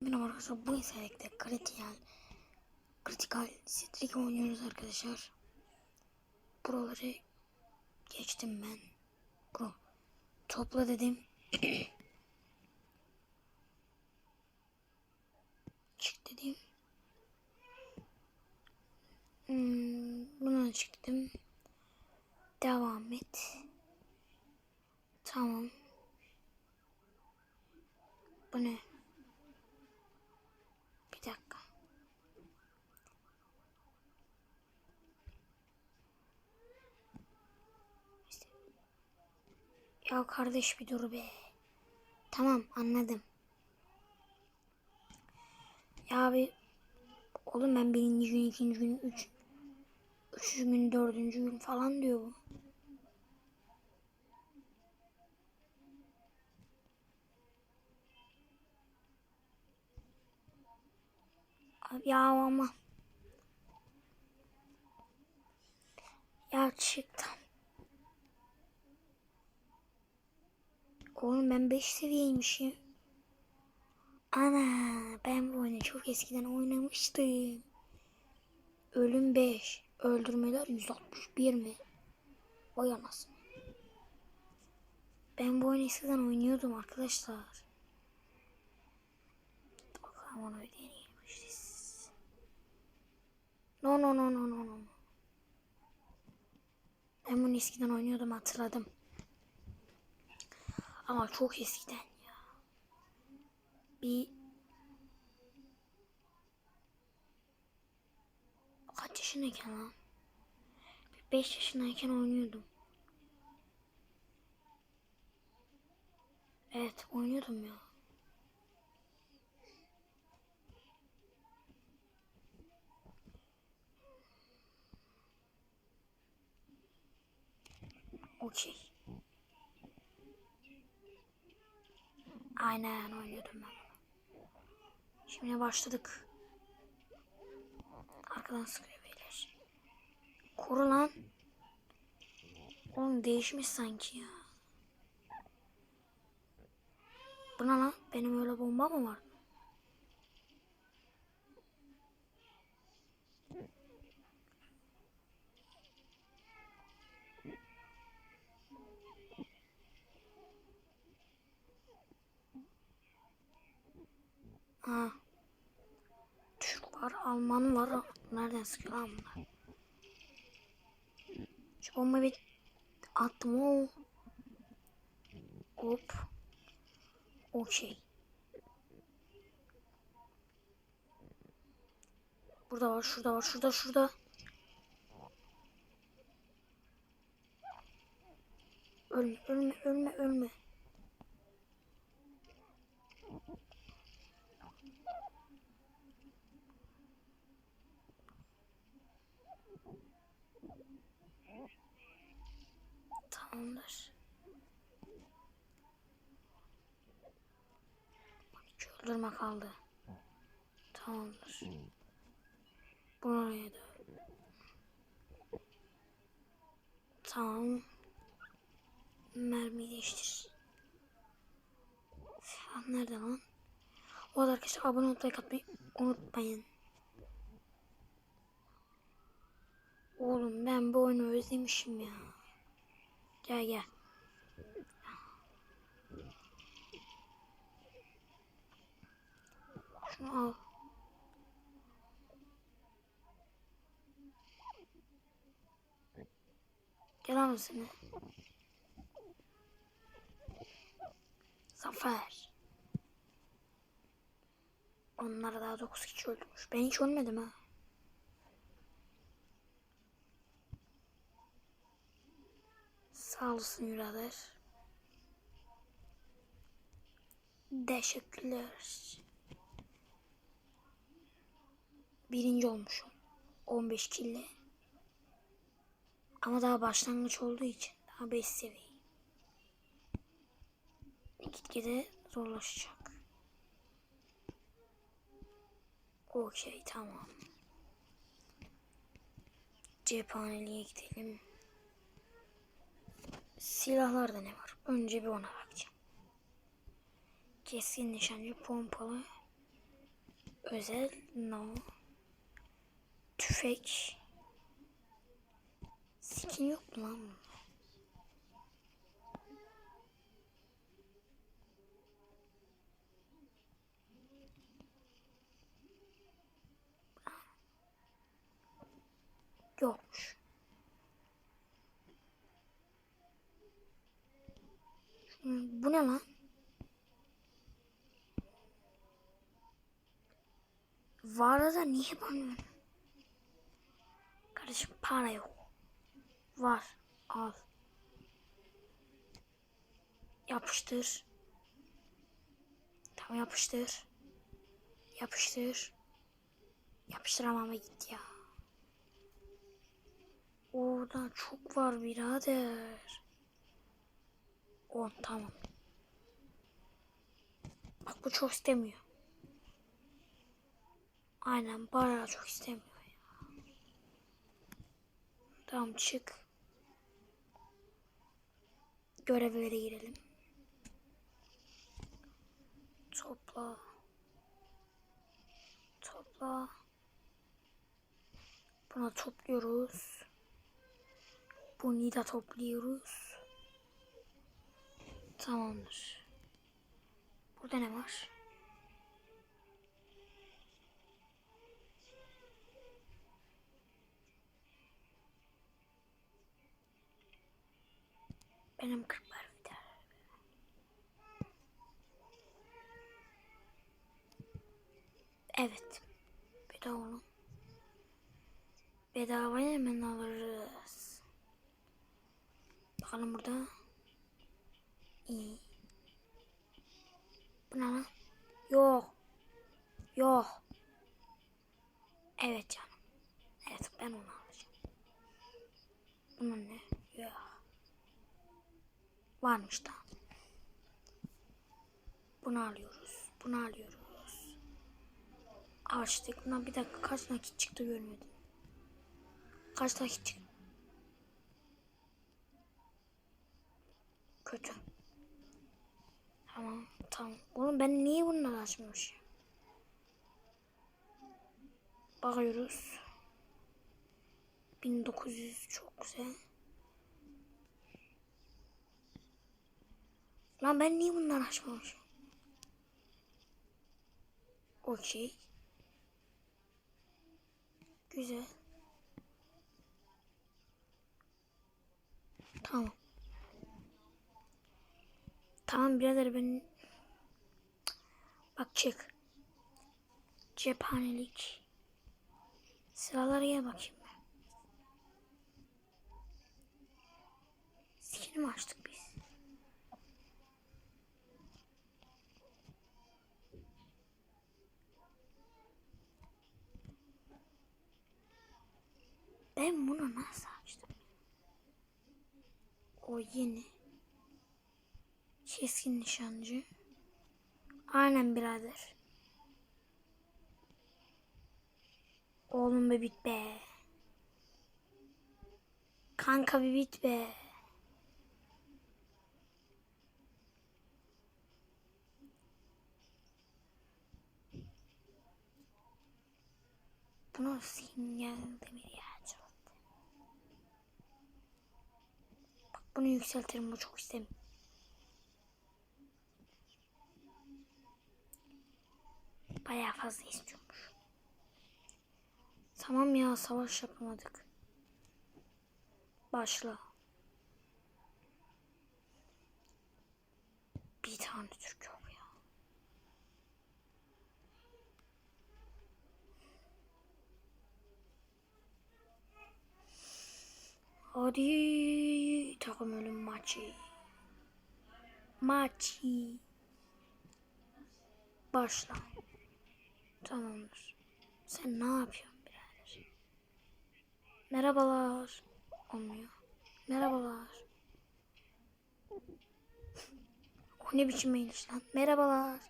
Merhaba arkadaşlar bu içerikte kritikal kritikal strik oynuyoruz arkadaşlar. Buraları geçtim ben. Bro topla dedim. Çık dedim. Hmm, buna çıktım. Devam et. Tamam. Bu ne? Bir dakika. İşte- Ya kardeş bir dur be. Tamam anladım. Ya abi oğlum ben birinci gün, ikinci gün, üç, üçüncü gün, dördüncü gün falan diyor bu. Abi Ya ama. Ya çıktım. Oğlum ben 5 seviyeymişim. Ana ben bu oyunu çok eskiden oynamıştım. Ölüm 5. Öldürmeler 161 mi? Vay anasını. Ben bu oyunu eskiden oynuyordum arkadaşlar. Bakalım onu bir deneyeyim. No no no no no no. Ben bunu eskiden oynuyordum hatırladım. Ama çok eskiden ya. Bir kaç yaşındayken lan? Bir 5 yaşındayken oynuyordum. Evet oynuyordum ya. Okey. Aynen oynuyordum ben. Şimdi başladık. Arkadan sıkıyor beyler. Koru lan. Oğlum değişmiş sanki ya. Bu ne lan? Benim öyle bomba mı var? Ha. Türk var, Alman var. Nereden sıkıyor lan bunlar? Şu bombayı bir attım o. Hop. Okey. Burada var, şurada var, şurada, şurada. Ölme, ölme, ölme, ölme. Tamamdır. İki öldürme kaldı. Tamamdır. Buraya da. Tamam. Mermi değiştir. Falan nerede lan? O arada arkadaşlar abone olup like atmayı unutmayın. Oğlum ben bu oyunu özlemişim ya. Gel gel. Şunu al. Gel al seni. Zafer. Onlara daha 9 kişi öldürmüş. Ben hiç ölmedim ha. Sağ olasın birader. Teşekkürler. Birinci olmuşum. 15 kille. Ama daha başlangıç olduğu için daha 5 seviye. Gitgide zorlaşacak. Okey tamam. Cephaneliğe gidelim. Silahlarda ne var? Önce bir ona bakacağım. Keskin nişancı, pompalı, Özel no. Tüfek. Skin yok mu lan? bunda? Yokmuş. Bu ne lan? Var da niye bana? Kardeşim para yok. Var. Al. Yapıştır. Tamam yapıştır. Yapıştır. Yapıştıramama gitti ya. Orada çok var birader. On tamam. Bak bu çok istemiyor. Aynen bayağı çok istemiyor ya. Tamam çık. Görevlere girelim. Topla. Topla. Buna topluyoruz. Bunu da topluyoruz. Tamamdır. Burada ne var? Benim kırklar biter. Evet. Bedava onu. Bedavaya hemen alırız. Bakalım burada. İyi. Bu ne lan? Yok. Yok. Evet canım. Evet ben onu alacağım. Bunun ne? Yok. Varmış da. Bunu alıyoruz. Bunu alıyoruz. Açtık. Buna bir dakika kaç nakit çıktı görmedim. Kaç nakit çıktı? Kötü. Tamam tamam. Oğlum ben niye bunları açmamışım? Bakıyoruz. 1900 çok güzel. Lan ben niye bunları açmamışım? Okey. Güzel. Tamam. Tamam birader ben... Bak çık. Cephanelik. Sıralara gel bakayım ben. Mi açtık biz? Ben bunu nasıl açtım? O yeni. Keskin nişancı. Aynen birader. Oğlum bir bit be. Kanka bir bit be. Bunu sinyal demir ya. Bak bunu yükseltirim bu çok istemiyorum. Bayağı fazla istiyormuş. Tamam ya savaş yapamadık. Başla. Bir tane Türk yok ya. Hadi takım ölüm maçı. Maçı. Başla. Tamamdır. Sen ne yapıyorsun birader? Merhabalar. Olmuyor. Merhabalar. O ne biçim eğiliş lan? Merhabalar.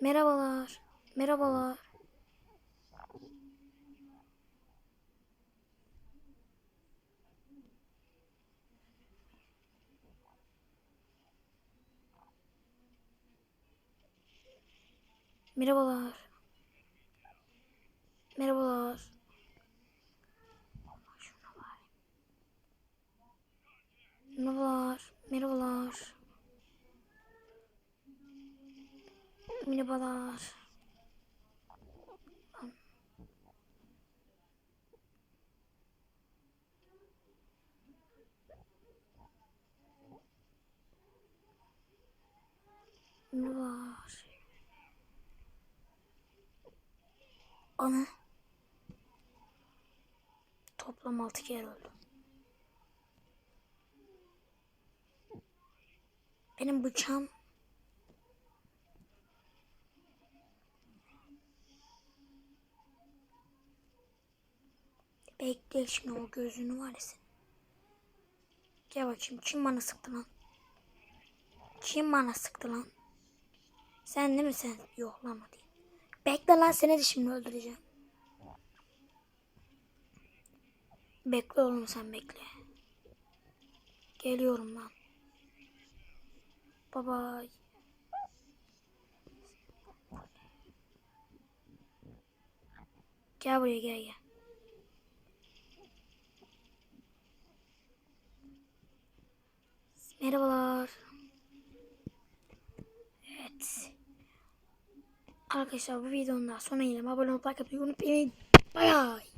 Merhabalar. Merhabalar. Merhabalar. Merhabalar. Merhabalar. Merhabalar. Merhabalar. Merhabalar. Ana. Toplam 6 kere öldüm. Benim bıçağım Bekle şimdi o gözünü var ya senin. Gel bakayım kim bana sıktı lan? Kim bana sıktı lan? Sen değil mi sen? Yok lan değil. Bekle lan seni de şimdi öldüreceğim. Bekle oğlum sen bekle. Geliyorum lan. Baba. Gel buraya gel gel. Merhabalar. Evet. Arkadaşlar bu videonun daha sonuna gelelim. Abone olmayı, like atmayı unutmayın. Bay bay.